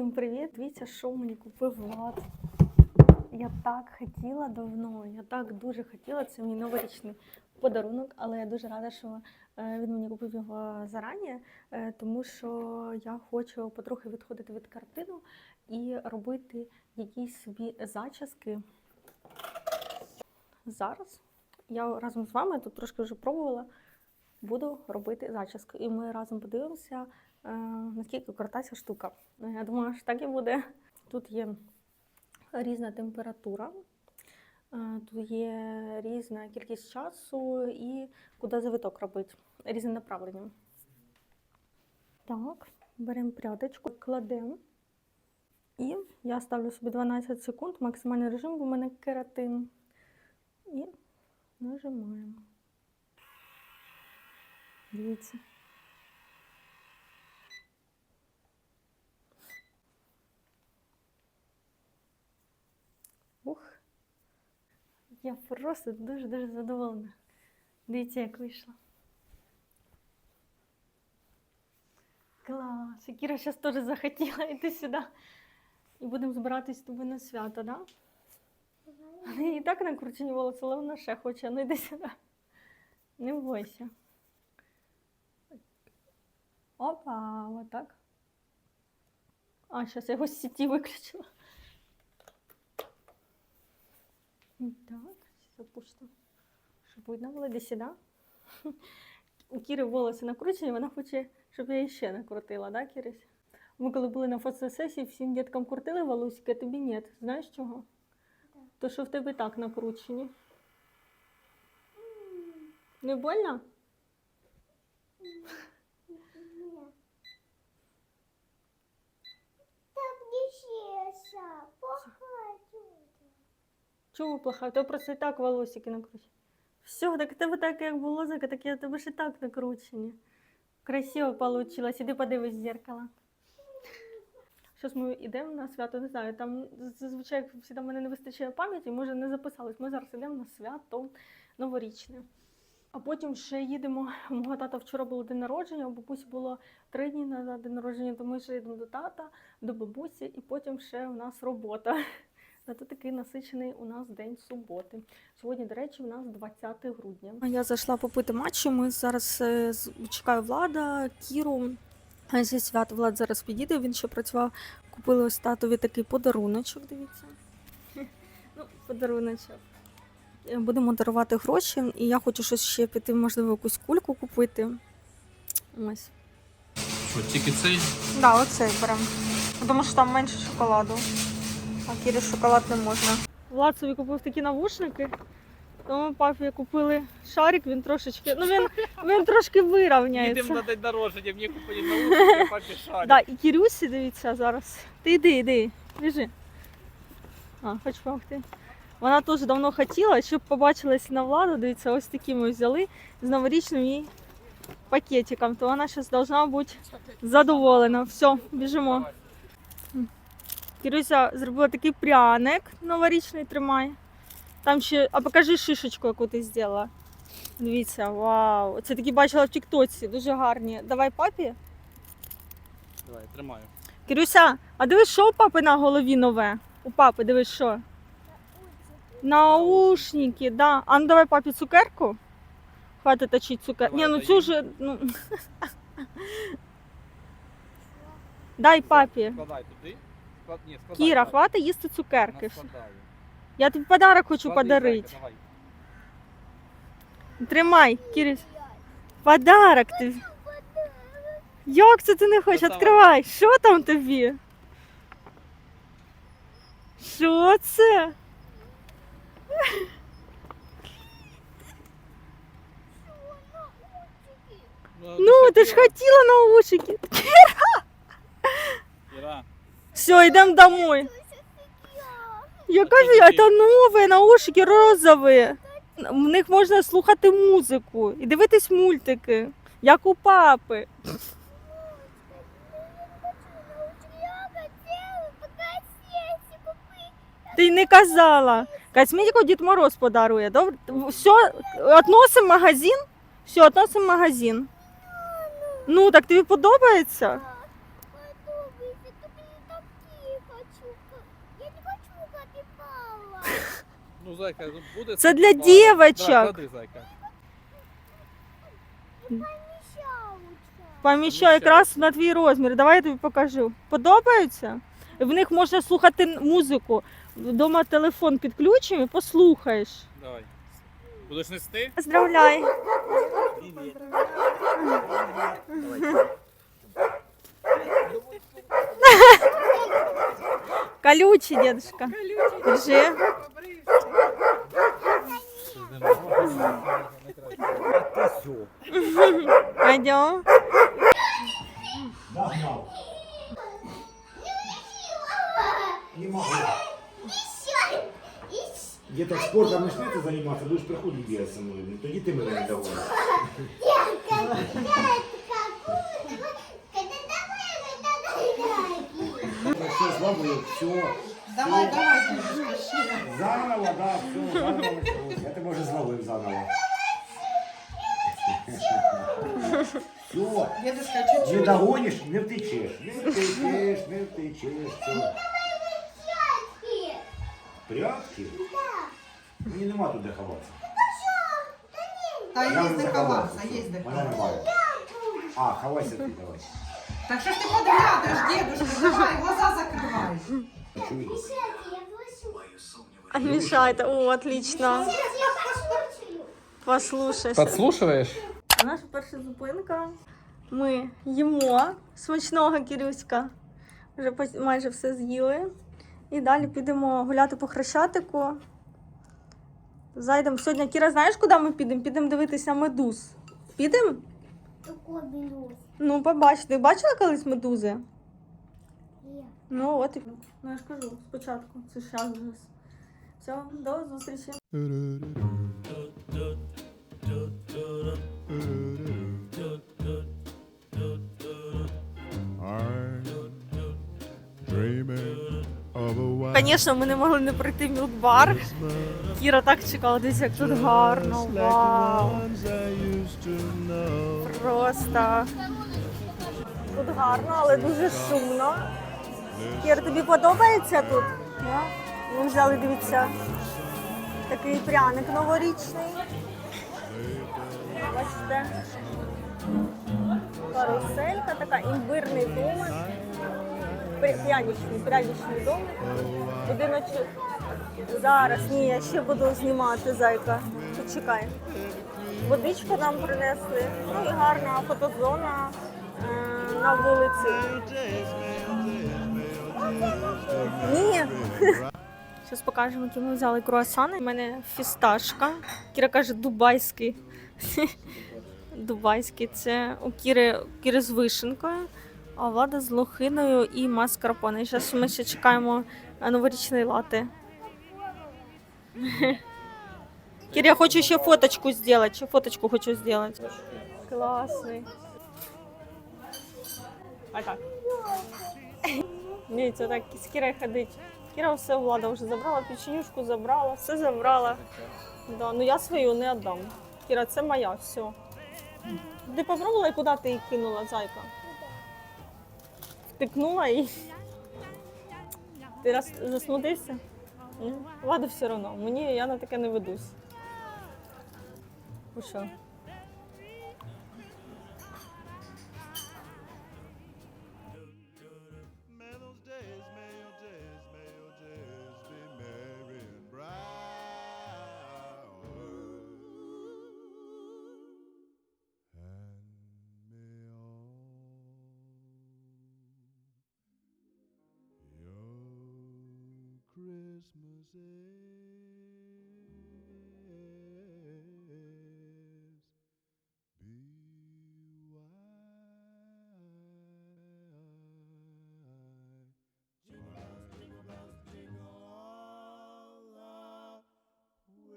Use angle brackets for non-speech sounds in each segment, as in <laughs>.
Всім привіт! Дивіться, що мені купив Влад. Я так хотіла давно, я так дуже хотіла. Це мій новорічний подарунок, але я дуже рада, що е, він мені купив його зарані, е, тому що я хочу потрохи відходити від картину і робити якісь собі зачіски. Зараз я разом з вами тут трошки вже пробувала, буду робити зачіску. І ми разом подивимося, наскільки крута ця штука. Я думаю, що так і буде. Тут є різна температура, е, тут є різна кількість часу і куди завиток робити, різне направлення. Так, беремо прядочку, кладемо. І я ставлю собі 12 секунд, максимальний режим, бо в мене кератин. І нажимаємо. Дивіться. Я просто дуже-дуже задоволена. Дивіться, як вийшло. Клас! І Кіра зараз теж захотіла йти сюди. І будемо збиратись з тобою на свято, да? Неї і так накручені волоси, але вона ще хоче. Ну йди сюди. Не бойся. Опа, отак. А, зараз я його з сіті виключила. Так, запустимо. Щоб видно було десь сюди. У Кіри волоси накручені, вона хоче, щоб я її ще накрутила, да, Кірись? Ми коли були на фотосесії, всім діткам крутили волосики, а тобі ні. Знаєш чого? То що в тебе так накручені. Не больно? Так не чеса, походу. Чого плохо? То просто і так волосики накручені. Все, так тебе так як було, так я тебе ж і так накручені. Красиво получилось. Іди подивись в зеркало. Зараз ми йдемо на свято, не знаю, там зазвичай завжди мене не вистачає пам'яті, може не записались. Ми зараз йдемо на свято новорічне. А потім ще їдемо. У мого тата вчора було день народження, у бабусі було три дні назад день народження, то ми ще йдемо до тата, до бабусі, і потім ще у нас робота. Зато такий насичений у нас день суботи. Сьогодні, до речі, у нас 20 грудня. Я зайшла попити матчі. Ми зараз е, чекаю влада, Кіру. Зі свят Влад зараз підійде. Він ще працював. Купили ось татові такий подаруночок. Дивіться. <laughs> Ну, подаруночок. Е, Будемо дарувати гроші, і я хочу щось ще піти, можливо, якусь кульку купити. Ось. Що, тільки цей? Да, оцей беремо. Тому що там менше шоколаду. А Кірі шоколад не можна. Влад собі купив такі навушники. Тому папі купили шарик, він трошечки. Ну він, він трошки Їдемо вирівняється. на день народження, мені купили наушники, папі шарик. Да, і Кірюсі, дивіться зараз. Ти йди, йди, біжи. А, хоч помогти. Вона теж давно хотіла, щоб побачилась на владу. Дивіться, ось такі ми взяли з новорічним їй пакетиком. То вона зараз должна бути задоволена. Все, біжимо. Кіруся зробила такий пряник новорічний, тримай. Там ще. А покажи шишечку, яку ти зробила. Дивіться, вау. Це такі бачила в Тіктоці, дуже гарні. Давай папі. Давай, тримаю. Кирюся, а дивись, що у папи на голові нове? У папи, дивись, що? Наушники, да. А ну давай папі цукерку. Хватить точить цукерку. Ні, ну цю їй. же. Ну... <laughs> Дай папі. Складай туди. Склад... Ні, складай. Кіра, давай. хватить їсти цукерки. Наскладаю. Я тобі подарок хочу Склади, подарити. зайка, давай. Тримай, Кірюсь. Подарок тобі. Як це ти не хочеш? Доставай. Відкривай. Що там тобі? Що це? Ну, ти ж хотіла наушники. Кіра, Все, йдемо домой. Я кажу, це нові наушники розові. В них можна слухати музику і дивитись мультики, як у папи. Ти не казала. Косметику Дід Мороз подарує. Добре? Все, относимо магазин. Все, относимо магазин. Ну, так тобі подобається? Ну, зайка, ну, буде Це для дівочок. клади, зайка. Поміщаю якраз на твій розмір. Давай я тобі покажу. Подобається? В них можна слухати музику. Вдома телефон підключимо і послухаєш. Давай. Будеш нести? Поздравляй. Колючий, дедушка. Держи. Пойдем. Догнал. Не могу. Где-то спортом начнете заниматься, будешь приходить бегать со мной. Тоді ти мене не доводиш. Все слабо, все. Давай, давай. Заново, да, все, заново. Я тебе вже зловив заново. Все. Дедушка, Не чуть-чуть. догониш, не втечеш. Не втечеш, не втечеш. Все. Прятки? Мені нема тут де ховатися. Та Я є вже де заховався. ховатися, є де Мене ховатися. немає. А, ховайся ти, давай. Так що ж ти подглядаш, дедушка, давай, глаза закривай. Почуєш? А мешает. О, отлично. Послушай. Подслушиваєш? Наша перша зупинка. Ми їмо смачного Кірюська. Вже майже все з'їли. І далі підемо гуляти по хрещатику. Зайдемо. Сьогодні Кіра, знаєш, куди ми підемо? Підемо дивитися медуз. Підемо? Ну, побач. Ти бачила колись медузи? Ну, от і. Ну, я ж кажу, спочатку. Це ж зараз. Все, до зустрічі. Звісно, ми не могли не прийти в мілкбар. Кіра так чекала, дивіться, як тут гарно. Вау! Просто тут гарно, але дуже шумно. Кіра, тобі подобається тут? Ми взяли, дивіться, такий пряник новорічний. Бачите? Каруселька, така імбирний домик. Пря- Пряничний, пряничний домик. Будиночок. Зараз, ні, я ще буду знімати зайка. Почекай. Водичку нам принесли. Ну і гарна фотозона е, на вулиці. Ні. <laughs> Зараз покажемо, які ми взяли круасани. У мене фісташка. Кіра каже, дубайський. <laughs> Дубайський це у Кіри, Кіри з вишенкою, а влада з лохиною і маскарпоне. Зараз ми ще чекаємо на новорічний лати. <laughs> Кир, я хочу еще фоточку сделать. Еще фоточку хочу сделать. Классный. А так. <laughs> Ні, це так з Кірою ходить. Кіра все влада вже забрала, печенюшку забрала, все забрала. Да, ну я свою не віддам. Кіра, це моя, все. Ти попробувала і куди ти її кинула, зайка? Втикнула і. Ти раз засмутився? Ладно, все одно. Мені я на таке не ведусь. Ну що?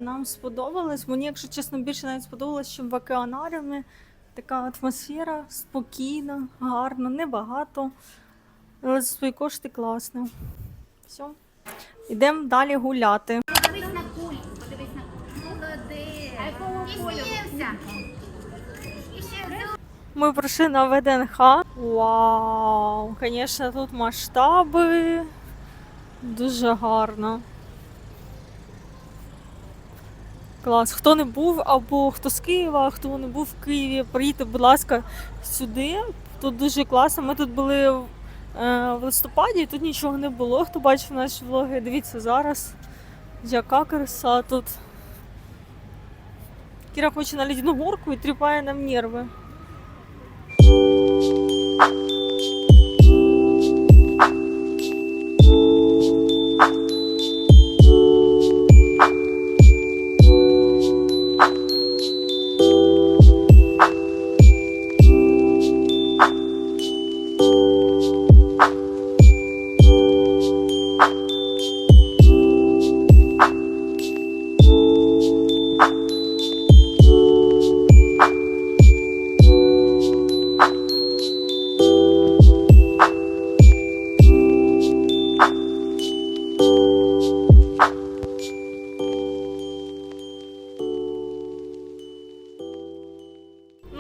Нам сподобалось. Мені, якщо чесно, більше навіть сподобалось, ніж в океанаріумі. Така атмосфера спокійна, гарна, небагато. Але за свої кошти класно. Все. Йдемо далі гуляти. Подивись на кульку, подивись на Молодець. А якого кольору? І ще Ми прийшли на ВДНХ. Вау! Звісно, тут масштаби. Дуже гарно. Клас. Хто не був або хто з Києва, хто не був в Києві, приїдьте, будь ласка, сюди. Тут дуже класно. Ми тут були е, в листопаді, тут нічого не було. Хто бачив наші влоги, дивіться зараз. Яка краса тут. Кіра хоче на лідяну горку і тріпає нам нерви.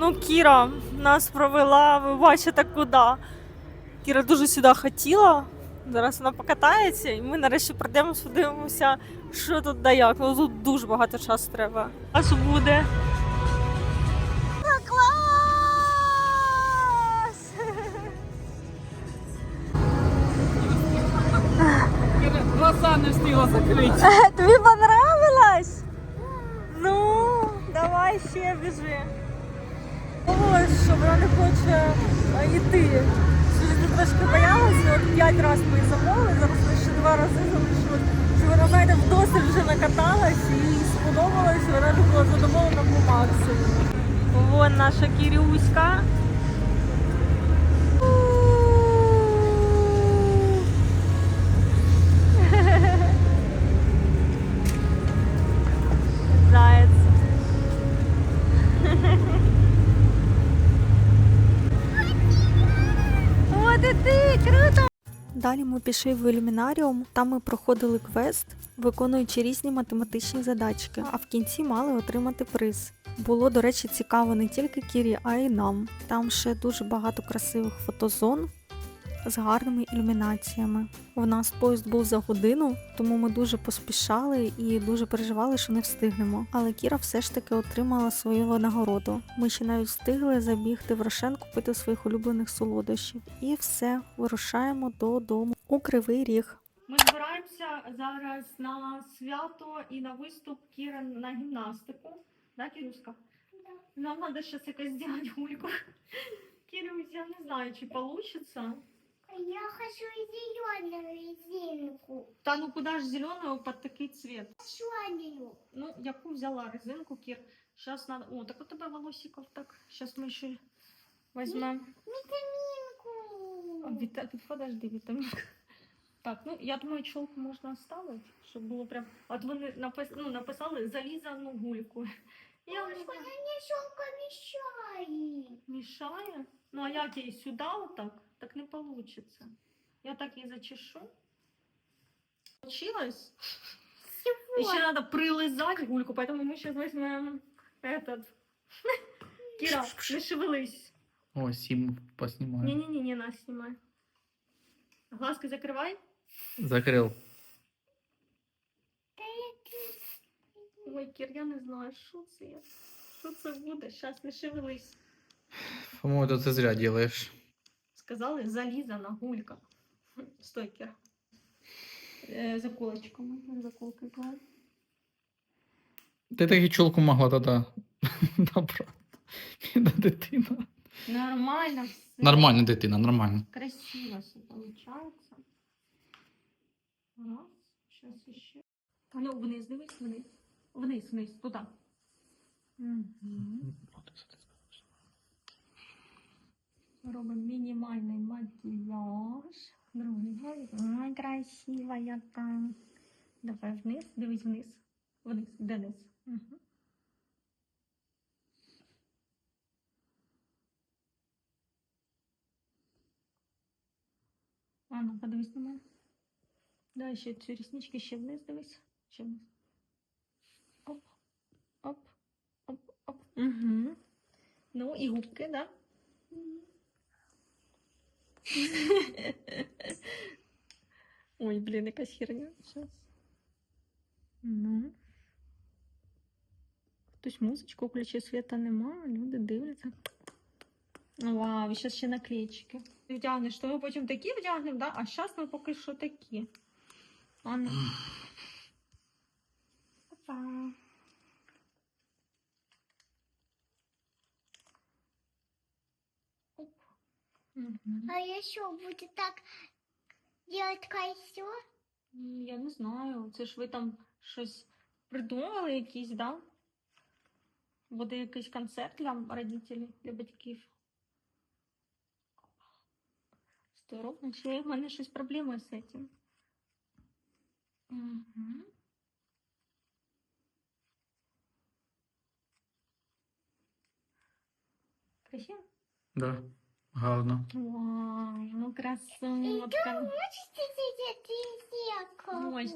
Ну, Кіра нас провела, ви бачите куди. Кіра дуже сюди хотіла. Зараз вона покатається, і ми нарешті прийдемо, подивимося, що тут да як. Ну тут дуже багато часу треба. Аж буде. Клас! Глаза не встигла закрити. <laughs> що вона не хоче йти. Сьогодні трошки боялася, от п'ять разів ми її замовили, зараз ще два рази залишилось. Що вона, знаєте, вдосить вже накаталась і їй сподобалось, вона була задоволена по максимуму. Вон наша Кірюська. Далі ми пішли в ілюмінаріум, там ми проходили квест, виконуючи різні математичні задачки, а в кінці мали отримати приз. Було, до речі, цікаво не тільки Кірі, а й нам. Там ще дуже багато красивих фотозон з гарними ілюмінаціями. У нас поїзд був за годину, тому ми дуже поспішали і дуже переживали, що не встигнемо. Але Кіра все ж таки отримала свою нагороду. Ми ще навіть встигли забігти в Рошен купити своїх улюблених солодощів. І все, вирушаємо додому у Кривий Ріг. Ми збираємося зараз на свято і на виступ Кіри на гімнастику. Да, Кірюшка? Нам треба зараз якось зробити гульку. Кирюсь, я не знаю, чи получится. Я хочу зеленую резинку. Та ну куда ж зеленую под такий цвет? Зеленую. Ну, яку взяла резинку, Кір. Сейчас надо. О, так у тебе волосиков так. Сейчас мы еще возьмем. Витаминку. Віта... Подожди, вітамінку. Так, ну я думаю, челку можна оставити, щоб було прям. От вони напис... ну, написали залізану гульку. Я не Бабушка, знаю, мне щелка мешает. мішає. Ну а як її сюди отак? Так не получится. Я так її зачешу. Получилось? Еще Всего. надо прилизать гульку, поэтому мы сейчас возьмем этот. <laughs> Кира, не шевелись. О, сім поснімаю. Не-не-не, не нас снимай. Глазки закрывай. Закрив. Ой, Кір, я не знаю, що це є. Що це буде? Щас не шевелись. По-моєму, то це зря робиш. Сказали, залізана гулька. Стой, Кір. Е, заколочками. Заколки клав. Ти таки чулку могла тоді набрати. Бідна дитина. Нормально все. Нормальна дитина, нормально. Красиво все получается. Раз. Сейчас еще. А ну, вниз, дивись, вниз. Вниз, вниз, туда. Угу. Робимо мінімальний макіяж. Другий. Ай, красива яка. Давай вниз, дивись вниз. Вниз, де низ. Угу. А ну, подивись на мене. Давай ще ці ріснички ще вниз дивись. Ще вниз. Оп, оп, оп. Угу. Ну, і губки, да? <laughs> Ой, блін, якась херня. Сейчас. Ну. Хтось музичку включив, світа нема, люди дивляться. Вау, і зараз ще наклеїчки. Вдягнеш, то ми потім такі вдягнемо, да? а зараз ми поки що такі. Ну. Опа. Оп. А еще будет так делать кольцо? Я не знаю. Це ж ви там щось придумали якийсь, да? Буде якийсь концерт для родителей, для батьків. Здорово. Ще в мене щось проблеми з цим. Угу. Красиво? Да. Гарно. Ой, ну красотка. Можете сидіти, як? Можна.